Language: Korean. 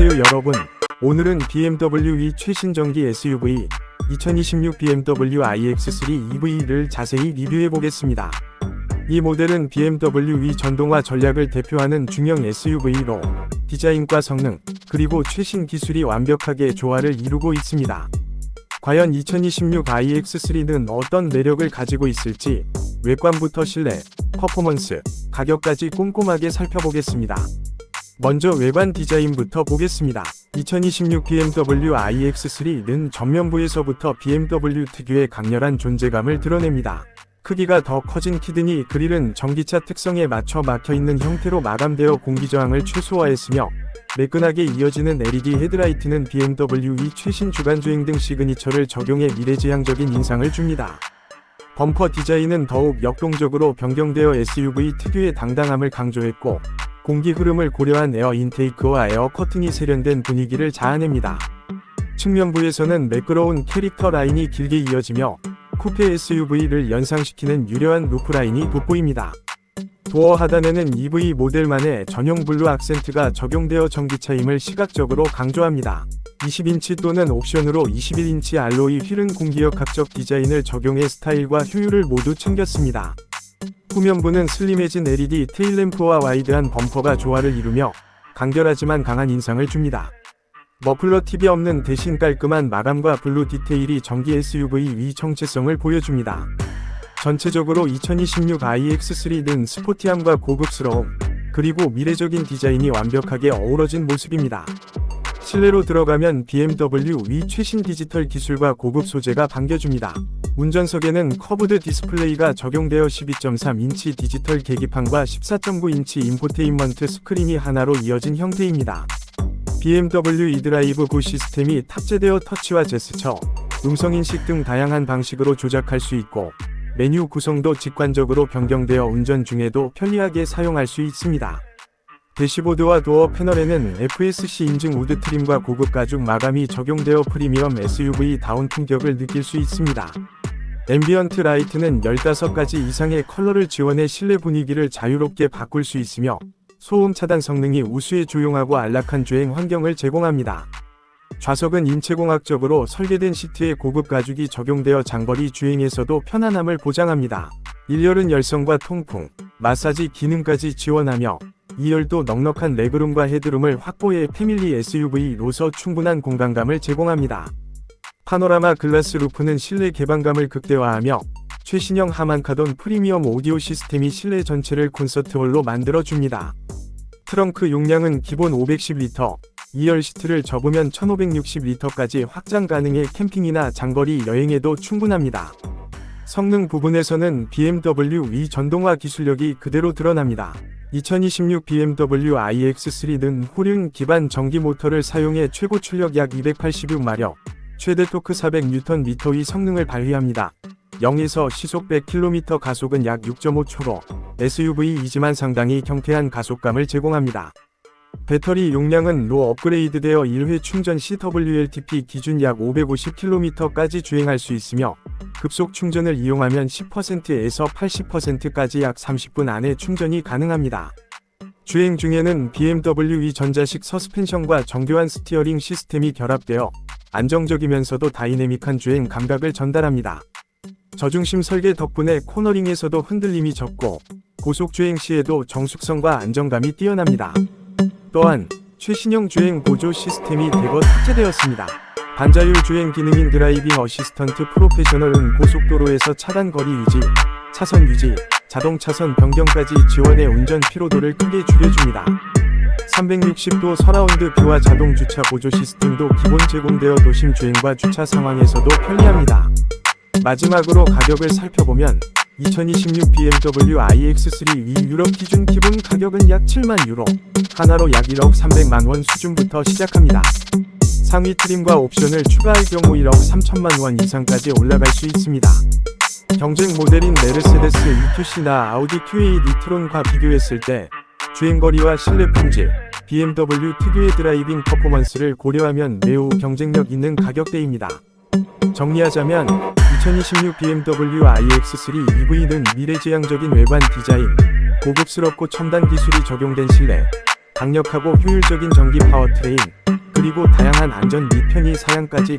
안녕하세요 여러분. 오늘은 BMW 최신 전기 SUV 2026 BMW iX3 EV를 자세히 리뷰해 보겠습니다. 이 모델은 BMW 전동화 전략을 대표하는 중형 SUV로 디자인과 성능, 그리고 최신 기술이 완벽하게 조화를 이루고 있습니다. 과연 2026 iX3는 어떤 매력을 가지고 있을지 외관부터 실내, 퍼포먼스, 가격까지 꼼꼼하게 살펴보겠습니다. 먼저 외관 디자인부터 보겠습니다. 2026 BMW iX3는 전면부에서부터 BMW 특유의 강렬한 존재감을 드러냅니다. 크기가 더 커진 키드니 그릴은 전기차 특성에 맞춰 막혀있는 형태로 마감되어 공기저항을 최소화했으며 매끈하게 이어지는 LED 헤드라이트는 BMW의 최신 주간주행 등 시그니처를 적용해 미래지향적인 인상을 줍니다. 범퍼 디자인은 더욱 역동적으로 변경되어 SUV 특유의 당당함을 강조했고 공기 흐름을 고려한 에어 인테이크와 에어 커튼이 세련된 분위기를 자아냅니다. 측면부에서는 매끄러운 캐릭터 라인이 길게 이어지며 쿠페 SUV를 연상시키는 유려한 루프 라인이 돋보입니다. 도어 하단에는 EV 모델만의 전용 블루 악센트가 적용되어 전기차임을 시각적으로 강조합니다. 20인치 또는 옵션으로 21인치 알로이 휠은 공기역학적 디자인을 적용해 스타일과 효율을 모두 챙겼습니다. 후면부는 슬림해진 LED 테일램프와 와이드한 범퍼가 조화를 이루며 간결하지만 강한 인상을 줍니다. 머플러 팁이 없는 대신 깔끔한 마감과 블루 디테일이 전기 SUV 위 정체성을 보여줍니다. 전체적으로 2026 iX3는 스포티함과 고급스러움, 그리고 미래적인 디자인이 완벽하게 어우러진 모습입니다. 실내로 들어가면 BMW 위 최신 디지털 기술과 고급 소재가 반겨줍니다. 운전석에는 커브드 디스플레이가 적용되어 12.3인치 디지털 계기판과 14.9인치 인포테인먼트 스크린이 하나로 이어진 형태입니다. BMW e드라이브 9 시스템이 탑재되어 터치와 제스처, 음성인식 등 다양한 방식으로 조작할 수 있고 메뉴 구성도 직관적으로 변경되어 운전 중에도 편리하게 사용할 수 있습니다. 대시보드와 도어 패널에는 FSC 인증 우드 트림과 고급 가죽 마감이 적용되어 프리미엄 SUV 다운 품격을 느낄 수 있습니다. 앰비언트 라이트는 15가지 이상의 컬러를 지원해 실내 분위기를 자유롭게 바꿀 수 있으며 소음 차단 성능이 우수에 조용하고 안락한 주행 환경을 제공합니다. 좌석은 인체공학적으로 설계된 시트에 고급 가죽이 적용되어 장거리 주행에서도 편안함을 보장합니다. 1열은 열선과 통풍, 마사지 기능까지 지원하며 2열도 넉넉한 레그룸과 헤드룸을 확보해 패밀리 SUV로서 충분한 공간감을 제공합니다. 파노라마 글라스 루프는 실내 개방감을 극대화하며 최신형 하만카돈 프리미엄 오디오 시스템이 실내 전체를 콘서트홀로 만들어줍니다. 트렁크 용량은 기본 510리터, 2열 시트를 접으면 1560리터까지 확장 가능해 캠핑이나 장거리 여행에도 충분합니다. 성능 부분에서는 BMW 위 전동화 기술력이 그대로 드러납니다. 2026 BMW iX3는 후륜 기반 전기 모터를 사용해 최고 출력 약 286마력, 최대 토크 400Nm의 성능을 발휘합니다. 0에서 시속 100km 가속은 약 6.5초로 SUV이지만 상당히 경쾌한 가속감을 제공합니다. 배터리 용량은 로 업그레이드되어 1회 충전 시 WLTP 기준 약 550km까지 주행할 수 있으며 급속 충전을 이용하면 10%에서 80%까지 약 30분 안에 충전이 가능합니다. 주행 중에는 BMW 전자식 서스펜션과 정교한 스티어링 시스템이 결합되어 안정적이면서도 다이내믹한 주행 감각을 전달합니다. 저중심 설계 덕분에 코너링에서도 흔들림이 적고 고속 주행 시에도 정숙성과 안정감이 뛰어납니다. 또한 최신형 주행 보조 시스템이 대거 탑재되었습니다. 반자율 주행 기능인 드라이빙 어시스턴트 프로페셔널은 고속도로에서 차단 거리 유지, 차선 유지, 자동 차선 변경까지 지원해 운전 피로도를 크게 줄여줍니다. 360도 서라운드 뷰와 자동 주차 보조 시스템도 기본 제공되어 도심 주행과 주차 상황에서도 편리합니다. 마지막으로 가격을 살펴보면 2026 BMW iX3 위 유럽 기준 기본 가격은 약 7만 유로, 하나로 약 1억 300만 원 수준부터 시작합니다. 상위 트림과 옵션을 추가할 경우 1억 3천만 원 이상까지 올라갈 수 있습니다. 경쟁 모델인 메르세데스 EQC나 아우디 QA 니트론과 비교했을 때 주행거리와 실내 품질, BMW 특유의 드라이빙 퍼포먼스를 고려하면 매우 경쟁력 있는 가격대입니다. 정리하자면 2026 BMW iX3 EV는 미래지향적인 외관 디자인, 고급스럽고 첨단 기술이 적용된 실내, 강력하고 효율적인 전기 파워트레인, 그리고 다양한 안전 및 편의 사양까지